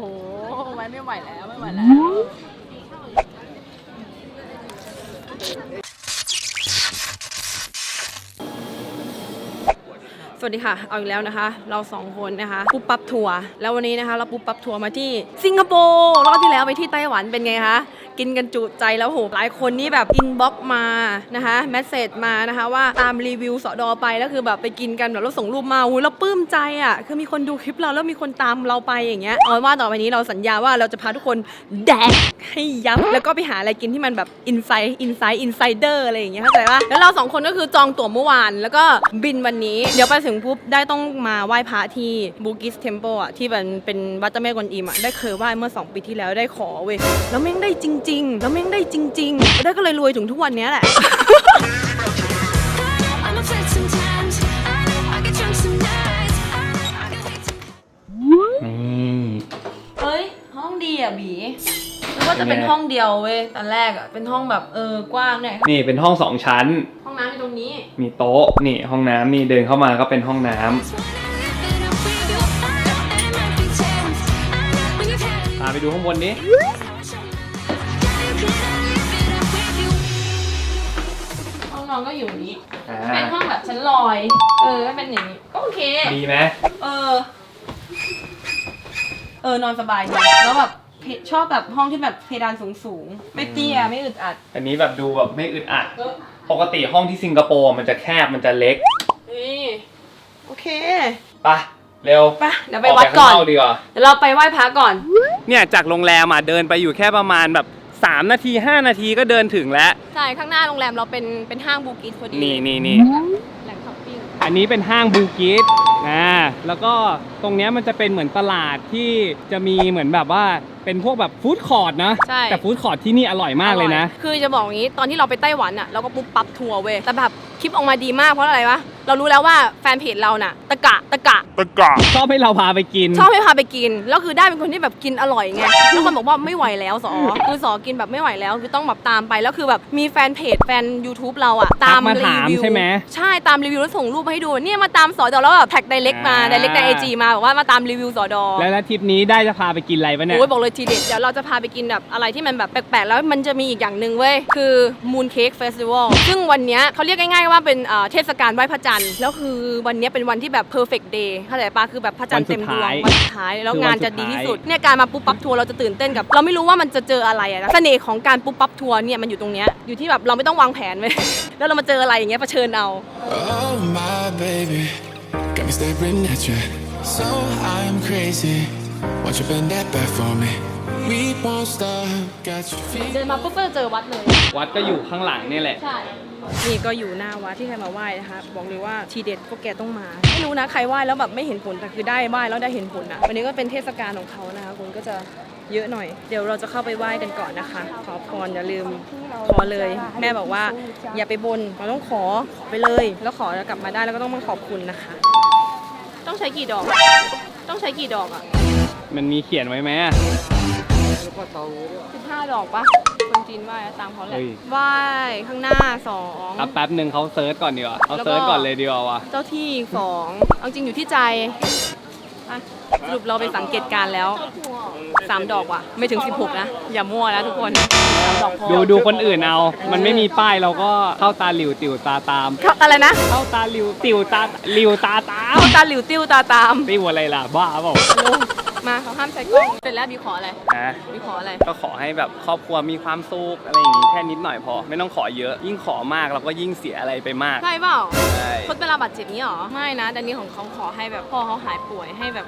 โหไว้ไม่ไหวแล้วไม่ไหวแล้ว สวัสดีค่ะ เอาอีกแล้วนะคะ เราสองคนนะคะ ปุ๊บปั๊บทัวร์แล้ววันนี้นะคะ เราปุ๊บปั๊บทัวร์มาที่สิงคโปร์รอบที่แล้วไปที่ไต้หวันเป็นไงคะ กินกันจุใจแล้วโหหลายคนนี่แบบอินบ็อกมานะคะแมสเซจมานะคะว่าตามรีวิวสอดอไปแล้วคือแบบไปกินกันแบบเราส่งรูปมาอุ้ยเราปลื้มใจอะคือมีคนดูคลิปเราแล้วมีคนตามเราไปอย่างเงี้ยเอาเป็นว่าต่อไปนี้เราสัญญาว่าเราจะพาทุกคนแดกให้ยับแล้วก็ไปหาอะไรกินที่มันแบบอินไซด์อินไซด์อินไซเดอร์อะไรอย่างเงี้ยเข้าใจป่ะแล้วเราสองคนก็คือจองตั๋วเมื่อวาน แล้วก็บินวันนี้ เดี๋ยวไปถึงปุ๊บได้ต้องมาไหว้พระที่บูกิสเทมเ e อะที่มันเป็นวัดเจ้าแม่กวนอิมอะได้เคยไหว้เมื่อ 2 ปีที่แล้วได้ขอเว้ยแล้วแม่งได้จริงๆ แล้วแม่งได้จริงๆได้ก็เลยรวยถึงทุกวันเนี้ยแหละ I'm upset sometimes. I know I get drunk some nights. I know I can take นี่เฮ้ย ห้องดีอะบีนึกว่าจะเป็นห้องเดียวเว้ยตอนแรกอะ เป็นห้องแบบเออกว้างหน่อยนี่เป็นห้องสองชั้น ห้องน้ำอยู่ตรงนี้ มีโต๊ะ นี่ห้องน้ำนี่เดินเข้ามาก็เป็นห้องน้ำ Just wanna live it up with you. I know that it might be tense. I know when you've had it. พาไปดูข้างบนนี้ Yeah, ห้องนอนก็อยู่นี้ อ่าเป็นห้องแบบชั้นลอย เออเป็นอย่างนี้ก็โอเค ดีไหมเออ เออนอนสบายดีแล้วแบบเพชอบแบบห้องที่แบบเพดานสูงสูงๆไม่เตี้ยไม่อึดอัดอันนี้แบบดูแบบไม่อึดอัดเออปกติห้องที่สิงคโปร์มันจะแคบมันจะเล็กนี่โอเคไปะเร็วไปเดี๋ยวไปวัดก่อนข้างนอกดีกว่า เดี๋ยวเราไปไหว้พระก่อน เนี่ยจากโรงแรมอะเดินไปอยู่แค่ประมาณแบบ 3 นาที 5 นาทีก็เดินถึงแล้ว ใช่ข้างหน้าโรงแรมเราเป็นเป็นห้างบูกิสพอดีนี่นี่นี่แหล่งช้อปปิ้งอันนี้เป็นห้างบูกิสนะแล้วก็ ตรงเนี้ยมันจะเป็นเหมือนตลาดที่จะมีเหมือนแบบว่าเป็นพวกแบบฟู้ดคอร์ทนะ ใช่ แต่ฟู้ดคอร์ทที่นี่อร่อยมากเลยนะ อร่อคือจะบอกอย่างนี้ตอนที่เราไปไต้หวันอะเราก็ปุ๊บปั๊บทัวร์เว้ยแต่แบบคลิปออกมาดีมากเพราะอะไรวะเรารู้แล้วว่าแฟนเพจเราน่ะ ตะกะตะกะชอบให้เราพาไปกิน ชอบให้พาไปกิน แล้วคือได้เป็นคนที่แบบกินอร่อยไง แล้วคนบอกว่าไม่ไหวแล้วสอ คือสอกินแบบไม่ไหวแล้วคือต้องแบบตามไป แล้วคือแบบมีแฟนเพจแฟน YouTube เราอะตามทักมารีถามวิวใช่ไหมใช่ตามรีวิวแล้วส่งรูปมาให้ดู เนี่ยมาตามสอดอแล้วแบบแท็กไดเรกมาอ่า ไดเรกในไอจีมาบอกว่ามาตามรีวิวสอดอแล้วแล้วทริปนี้ได้จะพาไปกินอะไรปะเนี่ย โอ้ยบอกเลยทีเด็ดเดี๋ยวเราจะพาไปกินแบบอะไรที่มันแบบแปลกๆ แล้วมันจะมีอีกอย่างหนึ่งเว้ย คือ Moon Cake Festival ซึ่งวันเนี้ยเขาเรียกง่ายๆว่าเป็นเอ่อเทศกาลไหว้พระจันทร์แล้วคือวันเนี้ยเป็นวันที่แบบ perfect day เข้าใจปะคือแบบพระจันทร์เต็มดวงวันสุดท้ายแล้วงานจะดีที่สุดเนี่ยการมาปุ๊บปั๊บทัวร์เราจะตื่นเต้นกับ เราไม่รู้ว่ามันจะเจออะไรอะนะเสน่ห์ของการปุ๊บปั๊บทัวร์เนี่ยมันอยู่ตรงเนี้ยอยู่ที่แบบเราไม่ต้องวางแผนเว้ยแล้วเรามาเจออะไรอย่างเงี้ยเผชิญเอา Oh my baby, got me staring at you. So I'm crazy. Won't you bend that back for me? We won't stop. Got your feet. เดินมาปุ๊บก็จะเจอวัดเลย วัดก็อยู่ข้างหลังนี่แหละ ใช่ นี่ก็อยู่หน้าวัดที่ใครมาไหว้นะคะ บอกเลยว่าทีเด็ดพวกแกต้องมา ไม่รู้นะใครไหว้แล้วแบบไม่เห็นผล แต่คือได้ไหว้แล้วได้เห็นผลนะวันนี้ก็เป็นเทศกาลของเขานะคะคนก็จะเยอะหน่อย เดี๋ยวเราจะเข้าไปไหว้กันก่อนนะคะ ขอพรอย่าลืมขอเลย แม่บอกว่าอย่าไปบน เราต้องขอขอไปเลย แล้วขอแล้วกลับมาได้แล้วก็ต้องมาขอบคุณนะคะ ต้องใช้กี่ดอก ต้องใช้กี่ดอกอะมันมีเขียนไว้ไหมอะ สิบห้าดอกปะคนจีนไหว้ตามเขาแหละเฮ้ย ไหว้ข้างหน้าสองแป๊บแป๊บหนึ่งเขาเซิร์ชก่อนดีกว่าเขาแล้วก็ เซิร์ชก่อนเลยดีกว่าวะเจ้าที่อีกสองเอาจริงอยู่ที่ใจ อะสรุปเราไปสังเกตการณ์แล้วสามดอกว่ะ ไม่ถึง 16 นะ อย่ามั่วนะทุกคนสามดอกพอดูดูคนอื่นเอา มันไม่มีป้ายเราก็เข้าตาหลิวติวตาตาม เข้าอะไรนะ เข้าตาหลิวติวตาหลิวตาตามเข้าตาหลิวติ้วตาตามติวอะไรล่ะบ้าเปล่าโอ้ มาเขาห้ามใช้กล้องเสร็จแล้วบีขออะไรฮะบีขออะไร ก็ขอให้แบบครอบครัวมีความสุขอะไรอย่างงี้แค่นิดหน่อยพอ ไม่ต้องขอเยอะ ยิ่งขอมากเราก็ยิ่งเสียอะไรไปมากใช่เปล่าใช่คนเวลาบาดเจ็บนี้หรอ ไม่นะแต่นี้ของเขาขอให้แบบพ่อเขาหายป่วยให้แบบ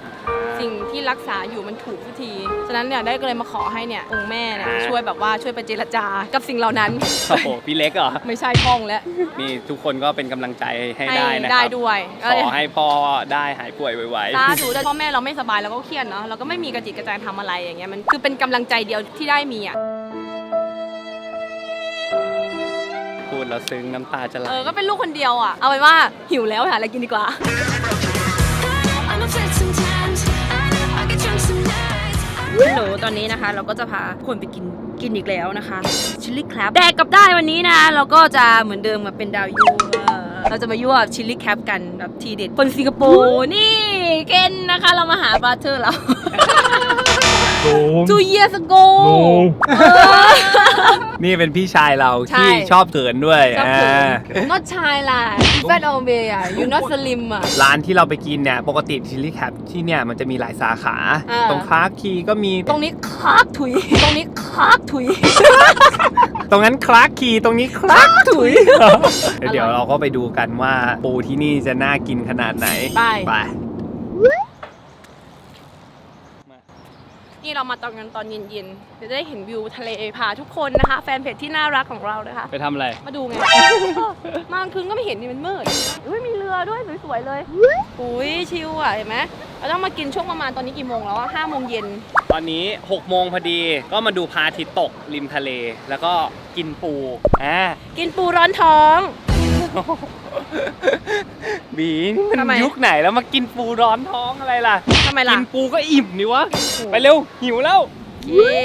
สิ่งที่รักษาอยู่มันถูกทุกที ฉะนั้นเนี่ยได้ก็เลยมาขอให้เนี่ยองค์แม่เนี่ยช่วยแบบว่าช่วยไปเจรจากับสิ่งเหล่านั้น โอ้โหพี่เล็กเหรอ ไม่ใช่พ้องแล้ว นี่ทุกคนก็เป็นกำลังใจให้ให้ได้นะคได้รับด้วย ขอให้พ่อได้หายป่วยไวสาธุแต่พ่อแม่เราไม่สบายเราก็เครียดเนาะเราก็ไม่มีกระจิตกระใจทำอะไรอย่างเงี้ยมันคือเป็นกำลังใจเดียวที่ได้มีอะๆพูดแล้วซึ้งน้ำตาจะไหลเออก็เป็นลูกคนเดียวอะเอาเป็นว่าหิวแล้วหาอะไรกินดีกว่า I'm upset sometimes. I know I get drunk some nights. ฮัลโหลตอนนี้นะคะ เราก็จะพาคนไปกินกินอีกแล้วนะคะชิลลี่แคลบแดกกับได้วันนี้นะเราก็จะเหมือนเดิมมาเป็นดาวยู เออเราจะมายั่วชิลลี่แคลบกันแบบทีเด็ดคนสิงคโปร์นี่เกนนะคะเรามาหาบราเธอร์เรา two years ago เออ นี่เป็นพี่ชายเราใช่ ที่ชอบเกินด้วยชอบอ่าเขิน not shy ล่ะ fat on way อะ you not slim อะ ร้านที่เราไปกินเนี่ยปกติชิลลี่แคปที่เนี่ยมันจะมีหลายสาขา อ่า ตรงคลาร์กคีก็มีตรงนี้คากถุย ตรงนี้คากถุย ตรงนั้นคลาร์กคีตรงนี้คลาร์กถุย เดี๋ยวเราก็ไปดูกันว่าปูที่นี่จะน่ากินขนาดไหนไป ไป นี่เรามาตอนกันตอนเย็นๆจะได้เห็นวิวทะเลพาทุกคนนะคะ แฟนเพจที่น่ารักของเรานะคะ ไปทำอะไรมาดูไง มากลางคืนก็ไม่เห็นนี่มันมืดอุ้ยมีเรือด้วยสวยๆเลยอุ้ยชิลอะเห็นไหมเราต้องมากินช่วงประมาณตอนนี้กี่โมงแล้วอะห้าโมงเย็นตอนนี้6โมงพอดี ก็มาดูพระอาทิตย์ตกริมทะเล แล้วก็กินปูอ่ากินปูร้อนท้อง บีนี่มันยุคไหนแล้วมากินปูร้อนท้องอะไรล่ะ ทำไมล่ะกินปูก็อิ่มนี่วะ ไปเร็ว หิวแล้ว เย้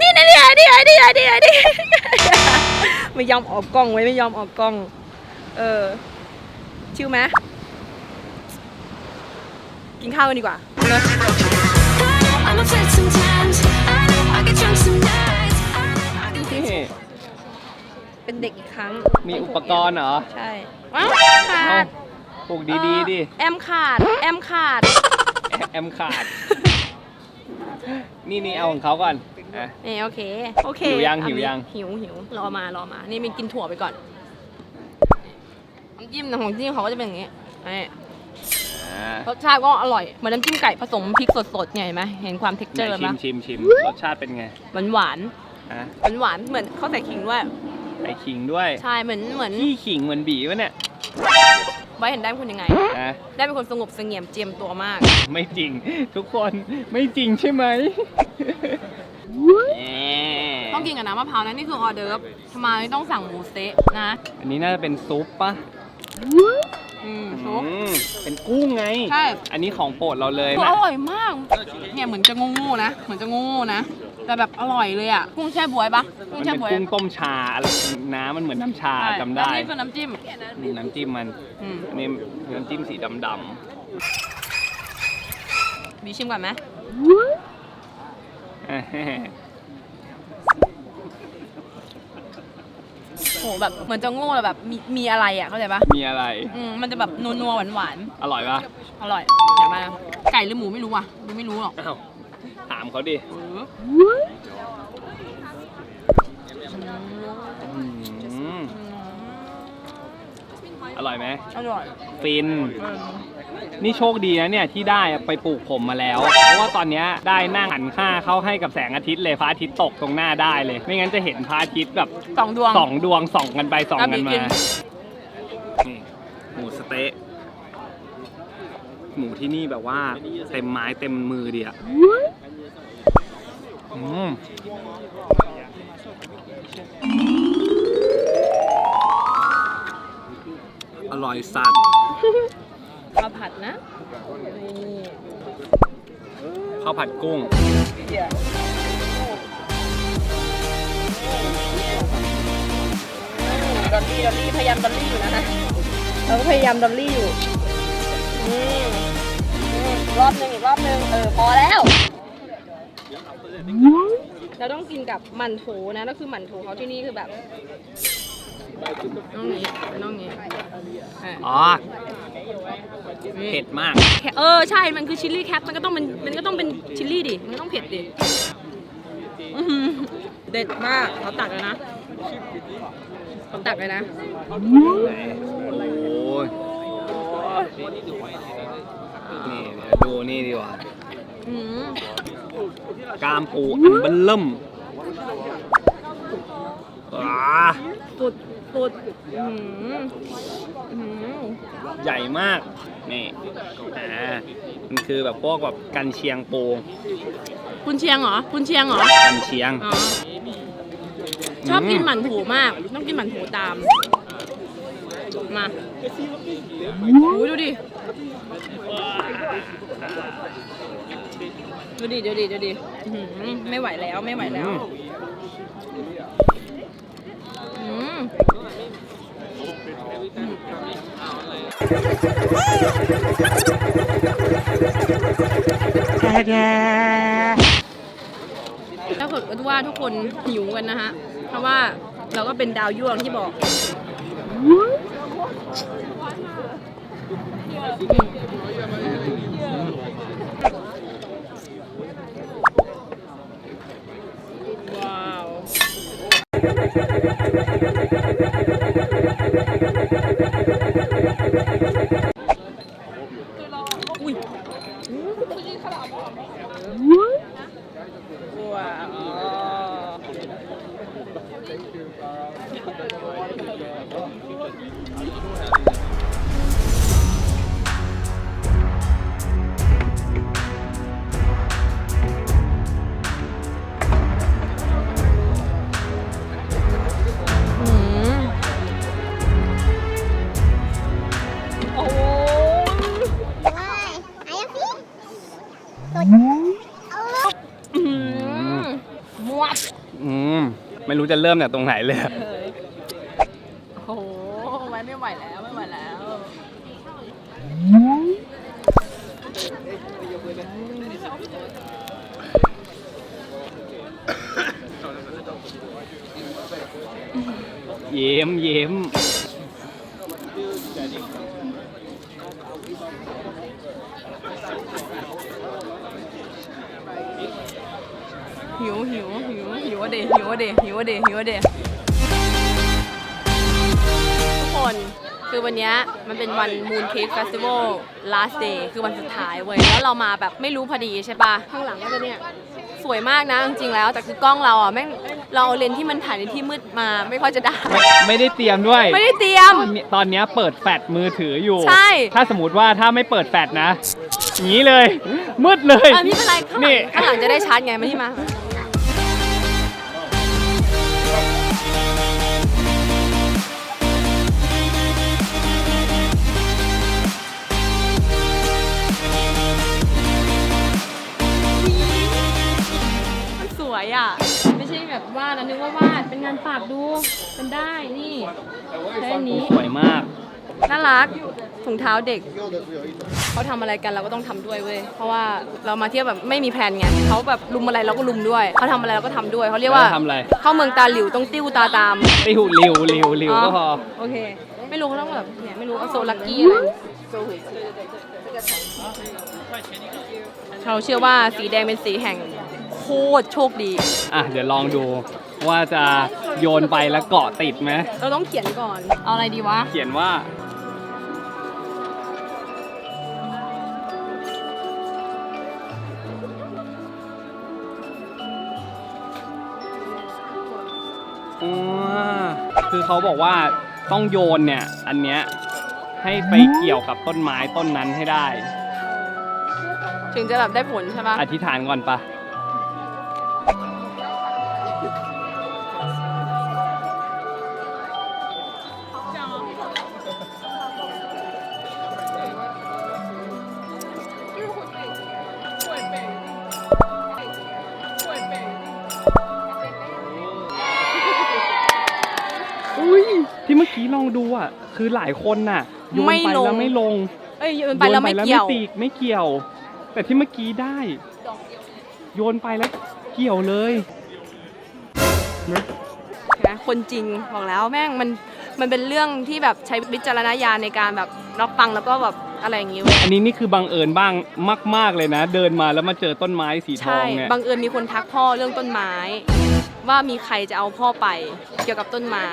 นี่นะเนี่ยนี่ไอ้นี่ไอ้นี่ไอ้นี่ไม่ยอมออกกล้องไว้ไม่ยอมออกกล้อง เออ ชิวไหมกินข้าวกันดีกว่า เป็นเด็กอีกครั้งมีอุปกรณ์เหรอใช่ว้าวขาดปลูกดีๆดิแอมขาด แอมขาดแอแอมขาด นี่นี่เอาของเขาก่อนอะ นี่โอเค โอเคหิวยังอันหิวนี้ยัง หิวหิวรอมารอมา นี่มีกินถั่วไปก่อนน้ำจิ้มนะของจิ้มเขาก็จะเป็นอย่างงี้นี่อ่ารสชาติก็อร่อย เหมือนน้ำจิ้มไก่ผสมพริกสดๆไงเห็นไหมเห็นความเท็กเจอร์ไหนไหมชิมชิมชิมรสชาติเป็นไงหวานหวานอะหวานหวานๆเหมือนเขาใส่ขิงด้วย ไอขิงด้วยใช่เหมือนเหมือนขี้ขิงเหมือนบีวะเนี่ยไว้เห็นได้เป็นคนยังไงอะได้เป็นคนสงบเสงี่ยมเจียมตัวมาก ไม่จริง ทุกคนไม่จริงใช่ไหมต้องกินกับน้ำมะพร้าวนะนี่คือออเดิร์ฟทำไมต้องสั่งหมูสเต๊ะนะ อันนี้น่าจะเป็นซุปปะอืมซุป อืมเป็นกุ้งไง ใช่ อันนี้ของโปรดเราเลยคือนะอร่อยมาก เนี่ยเหมือนจะงูๆนะ เหมือนจะงูๆนะ แต่แบบอร่อยเลยอะกุ้งแช่บวยปะกุ้มังนแช่เป็นบวยกุ้งต้มชาอะไรน้ำมันเหมือนน้ำชาใช่จำแล้วได้นี่คือน้ำจิ้มนี่น้ำจิ้มมัน อืมอันนี่น้ำจิ้มสีดำบีชิมก่อนไหมๆโหแบบเหมือนจะโง่แต่แบบมีมีอะไรอะเข้าใจปะมีอะไร อืมมันจะแบบนัวๆหวานอร่อยปะๆอร่อยอย่ามานะไก่หรือหมูไม่รู้อะดูไม่รู้หรอก อ้าว ถามเขาดิเอออืมอร่อยไหม อร่อยฟิน นี่โชคดีนะเนี่ยที่ได้ไปปลูกผมมาแล้ว เพราะว่าตอนเนี้ยได้นั่งหันข้าเข้าให้กับแสงอาทิตย์เลยพระอาทิตย์ตกตรงหน้าได้เลย ไม่งั้นจะเห็นพระอาทิตย์แบบสองดวง สองดวงส่องกันไปส่องกันอะมีกิมานนี่หมูสะเต๊ะหมูที่นี่แบบว่าเต็มไม้เต็มมือดีอะ อืมอร่อยสัตว์ข้าวผัดนะนี่ข้าวผัดกุ้ง ดอลลี่ดอลลี่พยายามดอลลี่อยู่นะคะเราก็พยายามดอลลี่อยู่อืมอืมอีกรอบหนึงอีกรอบหนึงเออพอแล้ว เราต้องกินกับหมันโถนะแล้วคือหมันโถเขาที่นี่คือแบบต้องอย่างนี้ต้องอย่างนี้อะอ๋อ เผ็ดมากแค่เออ ใช่ มันคือชิลลี่แคปมันก็ต้องเป็นมันก็ต้องเป็นชิลลี่ดิ มันก็ต้องเผ็ดดิอื้อหือเด็ดมากเขาตักเลยนะเขาตักเลยนะโอ้ยนี่เดี๋ยวดูนี่ดีกว่า อืมกล้ามปูอันเบิ่มเริ่มว้าสุดสุดอืมอืมใหญ่มาก นี่อ่ามันคือแบบพวกแบบกันเชียงปูคุณเชียงเหรอ คุณเชียงเหรอกันเชียงอ๋อชอบกินหมั่นโถมากต้องกินหมั่นโถตาม มาโอ้ยดูดิ ดูดิดูดิดูดิอื้อหือไม่ไหวแล้วไม่ไหวแล้ว อืมเกิดว่าทุกคนหิวกันนะฮะ เพราะว่าเราก็เป็นดาวยั่วที่บอกว้ รู้จะเริ่มจากตรงไหนเลย โอ้โหไม่ไม่ไหวแล้วไม่ไหวแล้ว เย้มเย้ม หิวหิวหิวหิวอะเดหิว อะเดหิวอะเดหิวอะเดทุกคนคือวันเนี้ยมันเป็นวัน Moon Cake Festival last day คือวันสุดท้ายเว้ยแล้วเรามาแบบไม่รู้พอดีใช่ปะข้างหลังก็จะเนี่ยสวยมากนะจริงๆแล้ว แต่คือกล้องเราอะแม่งเราเอาเลนส์ที่มันถ่ายในที่มืดมาไม่ค่อยจะได้ ไม่ไม่ได้เตรียมด้วยไม่ได้เตรียมตอนนี้ตอนเนี้ยเปิดแฟลชมือถืออยู่ ใช่ ถ้าสมมติว่าถ้าไม่เปิดแฟลชนะอย่างนี้เลย มืดเลย เออไม่เป็นไรข้างหลันี่งข้างหลังจะได้ชาร์จไงมาที่มา ไม่ใช่แบบวาดนะนึกว่าวาดเป็นงานปากดูเป็นได้นี่แค่นี้สวยมาก น่ารักถุงเท้าเด็ก เขาทำอะไรกันเราก็ต้องทำด้วยเว้ยเพราะว่าเรามาเที่ยวแบบไม่มีแผนไงเขาแบบลุมอะไรเราก็ลุมด้วยเขาทำอะไรเราก็ทำด้วยเขาเรียกว่าทำอะไร เข้าเมืองตาหลิวต้องติ้วตาตาม ติวริวริวริวก็พอ โอเค ไม่รู้เขาต้องแบบเนี่ยไม่รู้เอาโซลักกี้อะไรเราเชื่อว่าสีแดงเป็นสีแห่ง โคตรโชคดี อะเดี๋ยวลองดูว่าจะโยนไปแล้วเกาะติดไหมเราต้องเขียนก่อน เอาอะไรดีวะ เขียนว่า อ๋อคือเขาบอกว่าต้องโยนเนี่ย อันเนี้ยให้ไปเกี่ยวกับต้นไม้ต้นนั้นให้ได้ ถึงจะแบบได้ผลใช่ปะอธิษฐานก่อนปะ อุ้ยที่เมื่อกี้ลองดูอะ คือหลายคนน่ะโยนไม่ไปลง แล้วไม่ลงเอ้ยโยนไปแล้วไม่เกี่ยว โนไปแล้ไม่ตีไม่เกี่ยว แต่ที่เมื่อกี้ได้ โยนไปแล้วเกี่ยวเลยเห็นไหมคนจริงบอกแล้วแม่งมันมันเป็นเรื่องที่แบบใช้วิจารณญาณในการแบบรับฟังแล้วก็แบบอะไรอย่างงี้เว้ยอันนี้นี่คือบังเอิญบ้างมาก ๆเลยนะ เดินมาแล้วมาเจอต้นไม้สีทอใช่งเนี่ยบังเอิญมีคนทักพ่อเรื่องต้นไม้ ว่ามีใครจะเอาพ่อไปเกี่ยวกับต้นไม้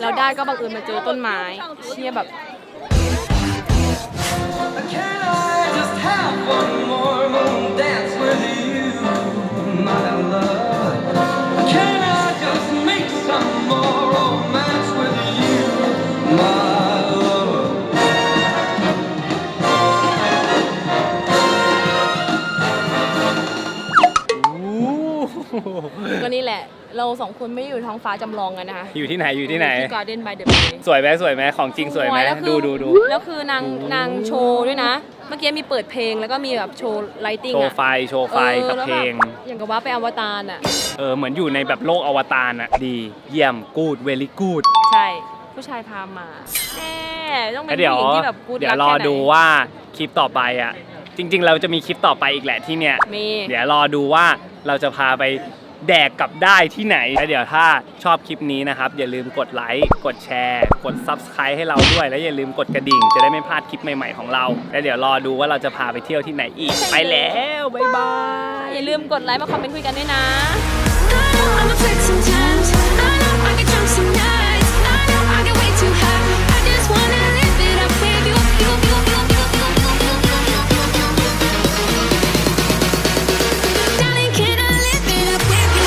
แล้วได้ก็บังเอิญมาเจอต้นไม้เชี่ยแบบ Can I just have one more moon dance ก็นี่แหละ เราสองคนไม่ได้อยู่ท้องฟ้าจำลองกันนะคะอยู่ที่ไหนอยู่ที่ไหน ที่ Garden by the Bay สวยไหมสวยไหมของจริงสวยไหมแล้วคือดูดูดูแล้วคือนางนางโชว์ด้วยนะ เมื่อกี้มีเปิดเพลงแล้วก็มีแบบโชว์ไลติ้งโชว์อะไฟโชว์ไฟกับเพลงอย่างกับว่าไปอวตารอะเออเหมือนอยู่ในแบบโลกอวตารอะดีเยี่ยมกูดเวลี่กูดใช่ ผู้ชายพามาแน่ต้องเป็นเดี๋ยวผู้หญิงที่แบบพูดเดี๋ยวรักรอแค่ไหนดูว่าคลิปต่อไปอะจริง ๆ เราจะมีคลิปต่อไปอีกแหละที่เนี่ย มี เดี๋ยวรอดูว่าเราจะพาไป แดกกลับได้ที่ไหนแล้วเดี๋ยวถ้าชอบคลิปนี้นะครับ อย่าลืมกดไลค์กดแชร์ กด Subscribe ให้เราด้วย และอย่าลืมกดกระดิ่ง จะได้ไม่พลาดคลิปใหม่ๆของเรา แล้วเดี๋ยวรอดูว่าเราจะพาไปเที่ยวที่ไหนอีก ไปแล้วบ๊ายบาย อย่าลืมกดไลค์มาคอมเมนต์คุยกันด้วยนะ I know I'ma take some time.